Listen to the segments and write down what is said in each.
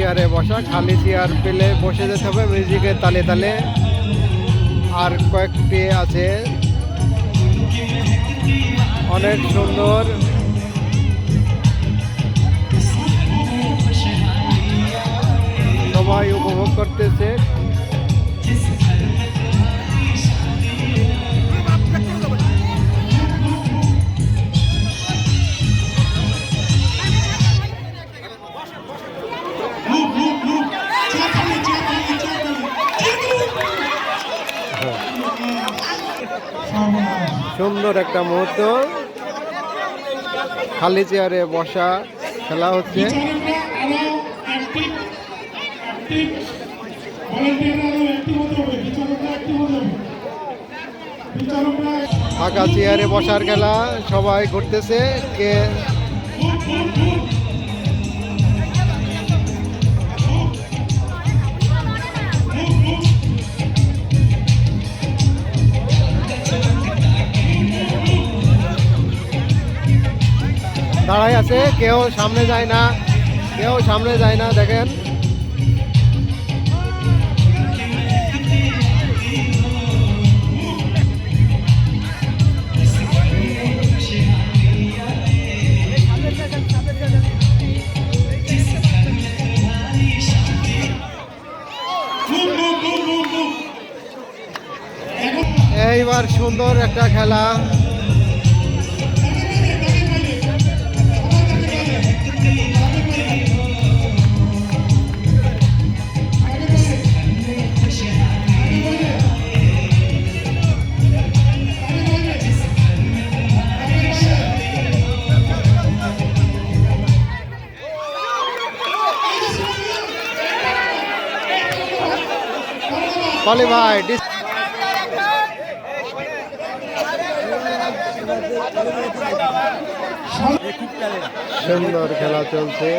চেয়ারে বসা, খালি চেয়ার পেলে বসে যেতে হবে, মিউজিকের তালে তালে। আর কয়েকটি আছে। অনেক সুন্দর সুন্দর একটা মুহূর্ত। খালি চেয়ারে বসা খেলা হচ্ছে। ফাঁকা চেয়ারে বসার খেলা, সবাই ঘুরতেছে। কে দাঁড়াই আছে, কেউ সামনে যায় না, কেউ সামনে যায় না, দেখেন। এইবার সুন্দর একটা খেলা। বলি ভাই ডিস- সুন্দর খেলা চলছে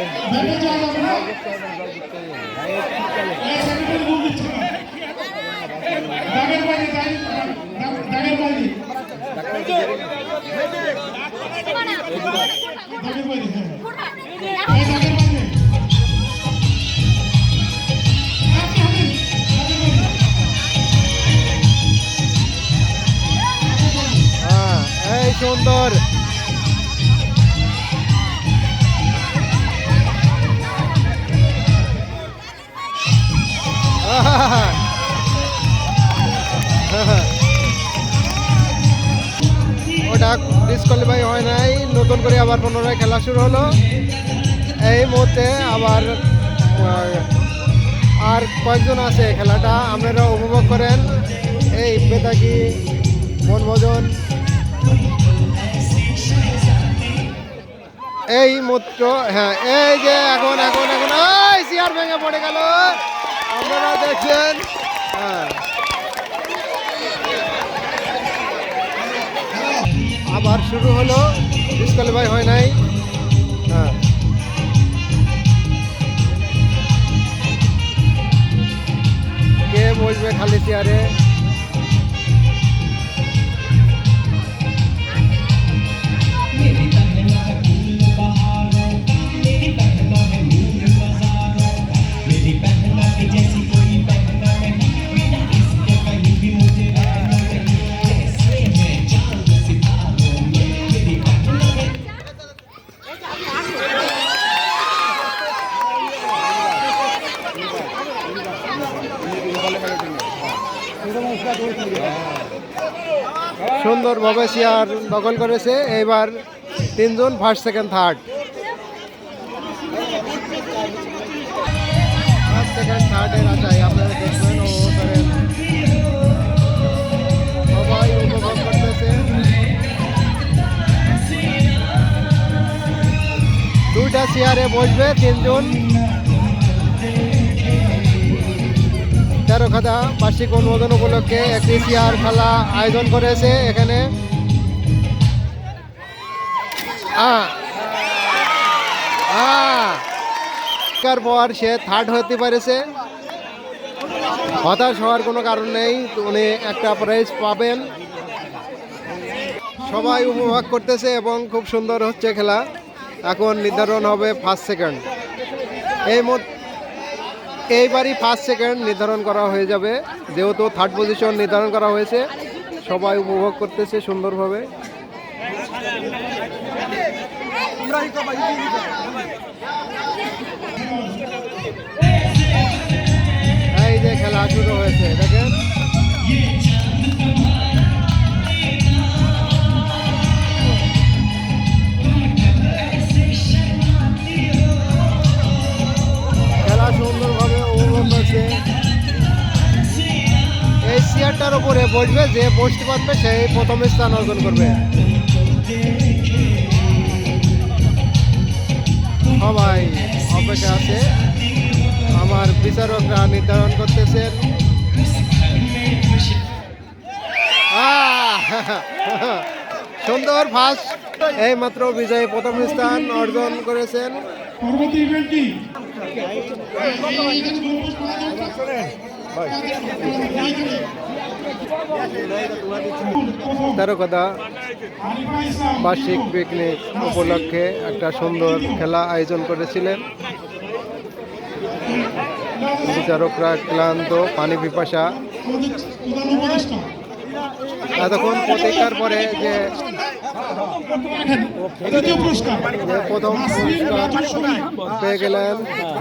সুন্দর! ওটা ডিসকোয়ালিফাই হয় নাই। নতুন করে আবার পুনরায় খেলা শুরু হলো। এই মুহূর্তে আবার আর কয়েকজন আছে খেলাটা। আপনারা উপভোগ করেন। এই বেতাকি বনভোজন এই মাত্র হ্যাঁ এই যে এখন এখন এখন, এই চেয়ার ভেঙে পড়ে গেল। আপনারা দেখছেন হ্যাঁ। আবার শুরু হলো ডিসকোয়ালিফাই হয় নাই হ্যাঁ। কে বসবে খালি চেয়ারে? সুন্দরভাবে চেয়ার দখল করেছে, এবার তিনজন first second third first second করতেছে। দুইটা চেয়ারে বসবে তিনজন। তেরো খাতা বার্ষিক অনুমোদন উপলক্ষে একটি চেয়ার খেলা আয়োজন করেছে এখানে। পর সে থার্ড হতে পেরেছে। হতাশ হওয়ার কোনো কারণ নেই উনি একটা প্রাইজ পাবেন। সবাই উপভোগ করতেছে এবং খুব সুন্দর হচ্ছে খেলা। এখন নির্ধারণ হবে ফার্স্ট সেকেন্ড এই মুহূর্তে এইবারই ফার্স্ট সেকেন্ড নির্ধারণ করা হয়ে যাবে। যেহেতু থার্ড পজিশন নির্ধারণ করা হয়েছে, সবাই উপভোগ করতেছে সুন্দরভাবে। এই যে খেলা শুরু হয়েছে বসবে, যে বসতে পারবে, সেই প্রথম স্থান অর্জন করবে। সবাই অপেক্ষা আছে। আমার বিচারকরা নির্ধারণ করতেছেন! সুন্দর ফার্স্ট এই মাত্র বিজয়ী প্রথম স্থান অর্জন করেছেন। পরবর্তী ইভেন্টটি তারকদা বার্ষিক পিকনিক উপলক্ষে একটা সুন্দর খেলা আয়োজন করেছিলেন। বিচারকরা ক্লান্ত, পানি পিপাসা। এতক্ষণ প্রতীক্ষার পরে যে পুরস্কার। প্রথম পুরস্কার। পেয়ে গেলেন।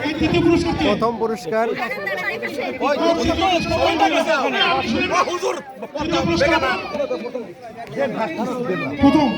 এই তৃতীয় পুরস্কার। কে? প্রথম পুরস্কার। প্রথম।